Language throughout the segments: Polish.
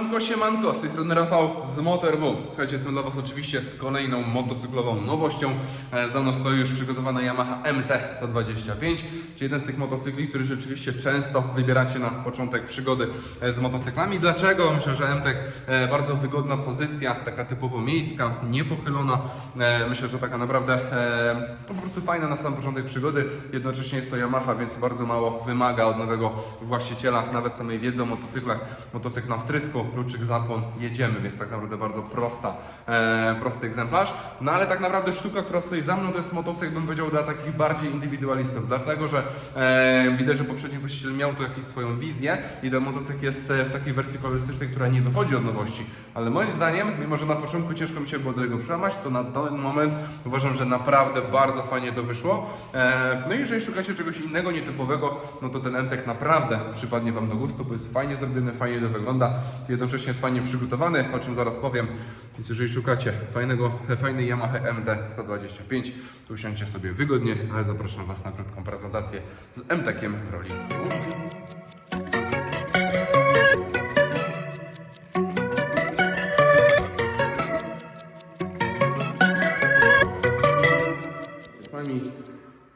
Manko siemanko, z tej strony Rafał z MotorW. Słuchajcie, jestem dla Was oczywiście z kolejną motocyklową nowością. E, Za mną stoi już przygotowana Yamaha MT-125, czyli jeden z tych motocykli, który rzeczywiście często wybieracie na początek przygody e, z motocyklami. Dlaczego? Myślę, że MT e, bardzo wygodna pozycja, taka typowo miejska, niepochylona. Myślę, że taka naprawdę po prostu fajna na sam początek przygody. Jednocześnie jest to Yamaha, więc bardzo mało wymaga od nowego właściciela, nawet samej wiedzy o motocyklach. Motocykl na wtrysku, kluczyk zapłon, jedziemy, więc tak naprawdę bardzo prosta, e, prosty egzemplarz. No ale tak naprawdę sztuka, która stoi za mną, to jest motocykl, bym powiedział, dla takich bardziej indywidualistów, dlatego że e, widać, że poprzedni właściciel miał tu jakąś swoją wizję i ten motocykl jest e, w takiej wersji kolorystycznej, która nie wychodzi od nowości. Ale moim zdaniem, mimo że na początku ciężko mi się było do niego przełamać, to na ten moment uważam, że naprawdę bardzo fajnie to wyszło. E, no i jeżeli szukacie czegoś innego, nietypowego, no to ten MTek naprawdę przypadnie Wam do gustu, bo jest fajnie zrobiony, fajnie to wygląda, jednocześnie jest fajnie przygotowany, o czym zaraz powiem. Więc jeżeli szukacie fajnego, fajnej Yamaha MT 125, to usiądźcie sobie wygodnie, ale zapraszam Was na krótką prezentację z MTkiem roli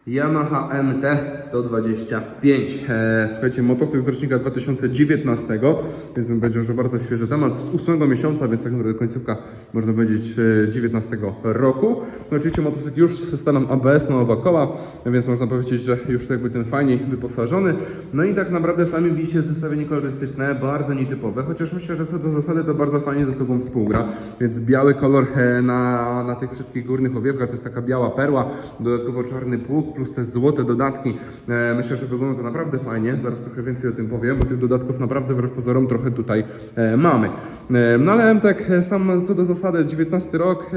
Yamaha MT 125. E, słuchajcie, motocykl z rocznika 2019, więc powiedział, że bardzo świeży temat. Z 8 miesiąca, więc tak naprawdę końcówka, można powiedzieć, e, 19 roku. No oczywiście motocykl już z systemem ABS na oba koła, więc można powiedzieć, że już jakby ten fajniej wyposażony. No i tak naprawdę sami widzicie zestawienie kolorystyczne, bardzo nietypowe, chociaż myślę, że co do zasady to bardzo fajnie ze sobą współgra. Więc biały kolor e, na, na tych wszystkich górnych owiewkach to jest taka biała perła, dodatkowo czarny pług plus te złote dodatki. E, myślę, że wygląda to naprawdę fajnie. Zaraz trochę więcej o tym powiem, bo tych dodatków naprawdę wbrew pozorom trochę tutaj e, mamy. E, no ale e, sam co do zasady 19 rok,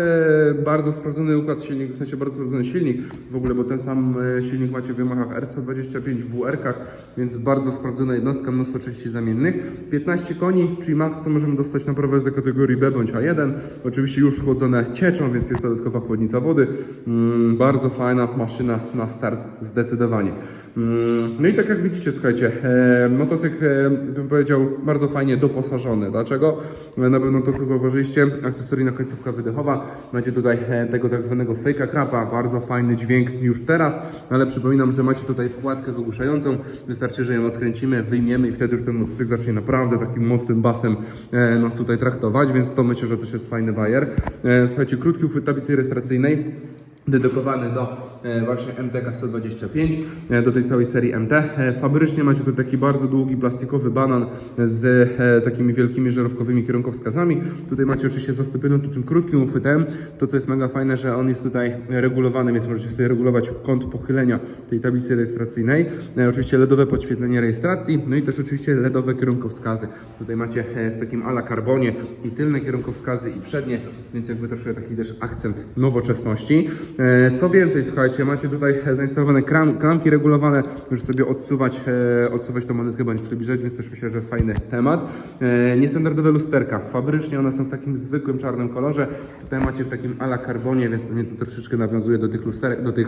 bardzo sprawdzony układ silnika, w sensie bardzo sprawdzony silnik w ogóle, bo ten sam silnik macie w Yamahach R125 w WR-kach, więc bardzo sprawdzona jednostka, mnóstwo części zamiennych. 15 koni, czyli max co możemy dostać na prowę z kategorii B bądź A1. Oczywiście już chłodzone cieczą, więc jest dodatkowa chłodnica wody. Mm, bardzo fajna maszyna na start, zdecydowanie. Mm, no i tak jak widzicie, słuchajcie, e, motocykl, e, bym powiedział, bardzo fajnie doposażony. Dlaczego? E, Na pewno to, co zauważyliście, akcesoryjna końcówka wydechowa. Macie tutaj tego tak zwanego fake'a krapa, bardzo fajny dźwięk już teraz, ale przypominam, że macie tutaj wkładkę wygłuszającą. Wystarczy, że ją odkręcimy, wyjmiemy i wtedy już ten motocykl zacznie naprawdę takim mocnym basem nas tutaj traktować, więc to myślę, że też jest fajny bajer. Słuchajcie, krótki uchwyt tablicy rejestracyjnej dedykowany do właśnie MTK 125, e, do tej całej serii MT. E, Fabrycznie macie tu taki bardzo długi plastikowy banan z e, takimi wielkimi żarówkowymi kierunkowskazami. Tutaj macie oczywiście zastąpiony tu tym krótkim uchwytem. To co jest mega fajne, że on jest tutaj regulowany, więc możecie sobie regulować kąt pochylenia tej tablicy rejestracyjnej. E, Oczywiście LEDowe podświetlenie rejestracji, no i też oczywiście LEDowe kierunkowskazy. Tutaj macie e, w takim ala karbonie i tylne kierunkowskazy i przednie, więc jakby troszkę taki też akcent nowoczesności. E, Co więcej, słuchajcie, macie tutaj e, zainstalowane kram, klamki regulowane, możesz sobie odsuwać, e, odsuwać tą monetkę bądź przybliżać, więc też myślę, że fajny temat. E, Niestandardowe lusterka, fabrycznie one są w takim zwykłym czarnym kolorze, tutaj macie w takim ala karbonie, więc pewnie to troszeczkę nawiązuje do tych lusterek, do tych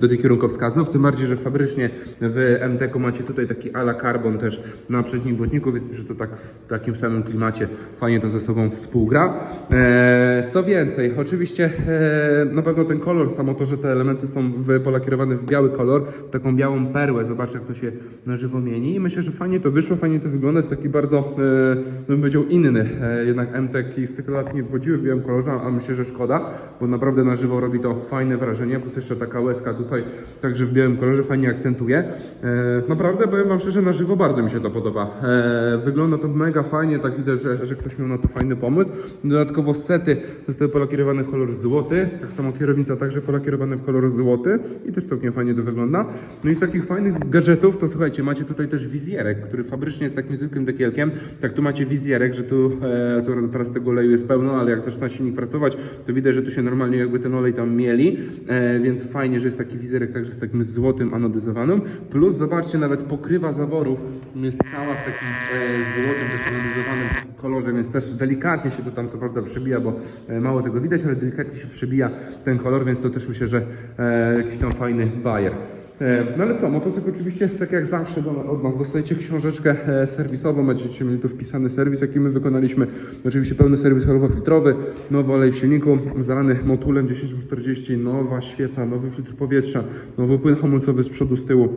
do tych kierunkowskazów, tym bardziej, że fabrycznie w MTK macie tutaj taki ala carbon też na przednim błotniku, więc że to tak w takim samym klimacie fajnie to ze sobą współgra. E, co więcej, oczywiście e, na pewno ten kolor, samo to, że te elementy są polakierowane w biały kolor, taką białą perłę, zobacz jak to się na żywo mieni. I myślę, że fajnie to wyszło, fajnie to wygląda, jest taki bardzo, e, bym powiedział, inny, e, jednak MTK z tych lat nie wchodziły w białym kolorze, a myślę, że szkoda, bo naprawdę na żywo robi to fajne wrażenie, plus jeszcze taka łezka tutaj, także w białym kolorze fajnie akcentuje. E, naprawdę powiem Wam szczerze, na żywo bardzo mi się to podoba. E, wygląda to mega fajnie, tak widać, że, że ktoś miał na to fajny pomysł. Dodatkowo sety zostały polakierowane w kolor złoty, tak samo kierownica także polakierowane w kolor złoty i też całkiem fajnie to wygląda. No i z takich fajnych gadżetów, to słuchajcie, macie tutaj też wizjerek, który fabrycznie jest takim zwykłym dekielkiem. Tak tu macie wizjerek, że tu, e, co prawda teraz tego oleju jest pełno, ale jak zaczyna silnik pracować, to widać, że tu się normalnie jakby ten olej tam mieli, e, więc fajnie, że jest taki wizerek także z takim złotym anodyzowanym. Plus zobaczcie, nawet pokrywa zaworów jest cała w takim e, złotym, też anodyzowanym kolorze, więc też delikatnie się to tam co prawda przebija, bo e, mało tego widać, ale delikatnie się przebija ten kolor, więc to też myślę, że e, jakiś tam fajny bajer. E, No ale co, motocykl oczywiście, tak jak zawsze do, od nas dostajecie książeczkę e, serwisową, będziecie mieli tu wpisany serwis, jaki my wykonaliśmy. Oczywiście pełny serwis olewo-filtrowy, nowy olej w silniku, zalany motulem 1040, nowa świeca, nowy filtr powietrza, nowy płyn hamulcowy z przodu, z tyłu.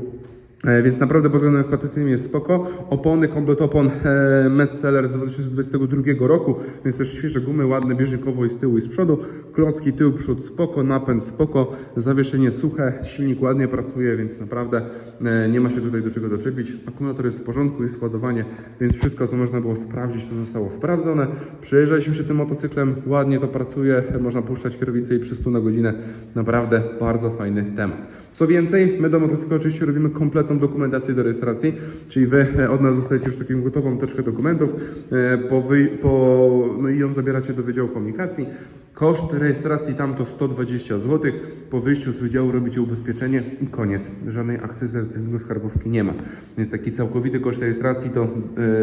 E, Więc naprawdę pod względem eksploatacyjnym jest spoko. Opony, komplet opon e, Metzeler z 2022 roku, więc też świeże gumy, ładne bieżnikowo i z tyłu i z przodu. Klocki tył, przód spoko, napęd spoko, zawieszenie suche, silnik ładnie pracuje, więc naprawdę e, nie ma się tutaj do czego doczepić. Akumulator jest w porządku, jest ładowanie, więc wszystko co można było sprawdzić to zostało sprawdzone. Przejeżdżaliśmy się tym motocyklem, ładnie to pracuje, można puszczać kierownicę i przy 100 na godzinę. Naprawdę bardzo fajny temat. Co więcej, my do motocykla oczywiście robimy kompletną dokumentację do rejestracji, czyli wy e, od nas dostajecie już taką gotową teczkę dokumentów, e, po wy, po, no i ją zabieracie do Wydziału Komunikacji. Koszt rejestracji tam to 120 zł. Po wyjściu z wydziału robicie ubezpieczenie i koniec. Żadnej akcyzy z skarbówki nie ma. Więc taki całkowity koszt rejestracji to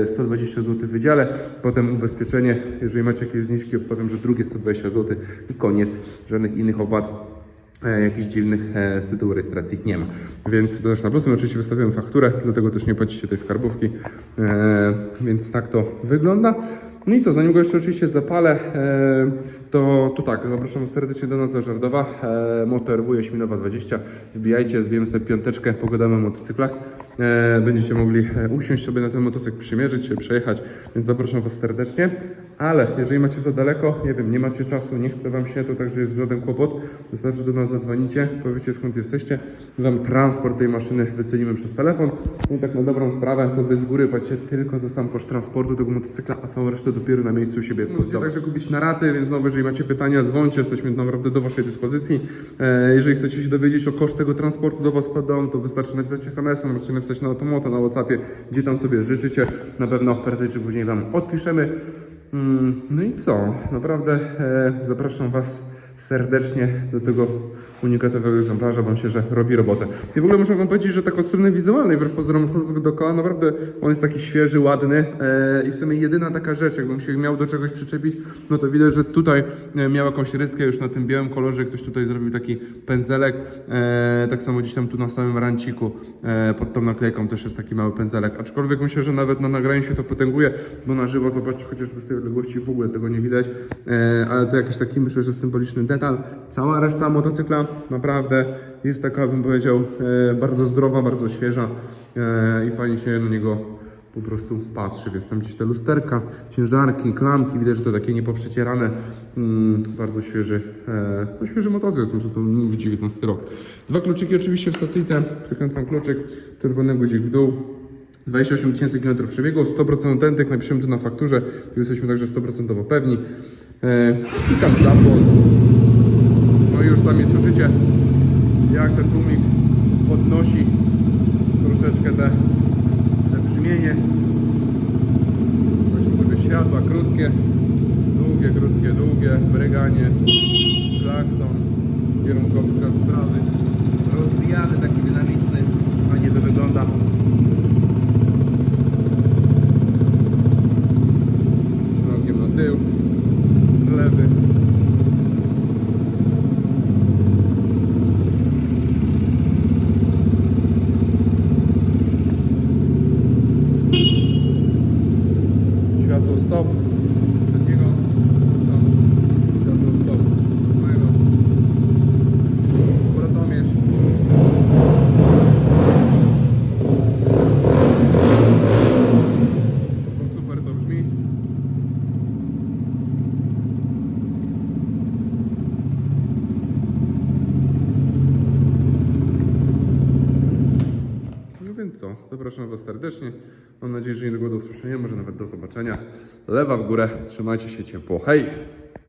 e, 120 zł w wydziale, potem ubezpieczenie, jeżeli macie jakieś zniżki, obstawiam, że drugie 120 zł i koniec. Żadnych innych opłat e, jakichś dziwnych e, z tytułu rejestracji nie ma. Więc to też na plus. My oczywiście wystawiamy fakturę, dlatego też nie płacicie tej skarbówki. E, więc tak to wygląda. No i co, zanim go jeszcze oczywiście zapalę, e, to, to tak, zapraszam serdecznie do nas do Żardowa, e, Motor W Jaśminowa 20. Wbijajcie, zbijemy sobie piąteczkę, pogadamy o motocyklach. E, będziecie mogli e, usiąść sobie na ten motocykl, przymierzyć się, przejechać, więc zapraszam Was serdecznie. Ale jeżeli macie za daleko, nie wiem, nie macie czasu, nie chce Wam się, to także jest żaden kłopot. Wystarczy do nas zadzwonicie, powiecie skąd jesteście. My Wam transport tej maszyny wycenimy przez telefon. No i tak na dobrą sprawę, to Wy z góry płacicie tylko za sam koszt transportu tego motocykla, a całą resztę dopiero na miejscu u siebie Możecie także kupić na raty, więc znowu, jeżeli macie pytania, dzwońcie, jesteśmy naprawdę do Waszej dyspozycji. E, jeżeli chcecie się dowiedzieć o koszt tego transportu do Was pod dom, to wystarczy napisać SMS-em, możecie napisać na Automoto, na Whatsappie, gdzie tam sobie życzycie. Na pewno prędzej czy później Wam odpiszemy. Mm, No i co? Naprawdę e, zapraszam Was serdecznie do tego unikatowego egzemplarza, bo myślę, że robi robotę. I w ogóle muszę Wam powiedzieć, że tak od strony wizualnej, wbrew pozorom chodząc dookoła, naprawdę on jest taki świeży, ładny e, i w sumie jedyna taka rzecz, jakbym się miał do czegoś przyczepić, no to widać, że tutaj e, miał jakąś ryskę już na tym białym kolorze, ktoś tutaj zrobił taki pędzelek, e, tak samo gdzieś tam tu na samym ranciku pod tą naklejką też jest taki mały pędzelek, aczkolwiek myślę, że nawet na nagraniu się to potęguje, bo na żywo zobaczcie chociażby z tej odległości w ogóle tego nie widać, ale to jakiś taki myślę, że symboliczny detal. Cała reszta motocykla naprawdę jest taka, bym powiedział, e, bardzo zdrowa, bardzo świeża e, i fajnie się na niego po prostu patrzy, więc tam gdzieś te lusterka, ciężarki, klamki, widać, że to takie niepoprzecierane, mm, bardzo świeży, e, no świeży motocykl, że to mówi 19 rok. Dwa kluczyki oczywiście w stacyjce, przykręcam kluczyk, czerwony guzik w dół, 28 tysięcy km przebiegu, 100% autentych, napiszemy to na fakturze, tu jesteśmy także 100% pewni. E, klikam zapłon, i już sami słyszycie, jak ten tłumik podnosi troszeczkę te, te brzmienie. Właśnie sobie światła krótkie, długie, krótkie, długie, bryganie, klakson, kierunkowskaz prawy, rozwijany, taki dynamiczny, fajnie to wygląda. став zapraszam Was serdecznie. Mam nadzieję, że niedługo do usłyszenia, może nawet do zobaczenia. Lewa w górę, trzymajcie się ciepło. Hej!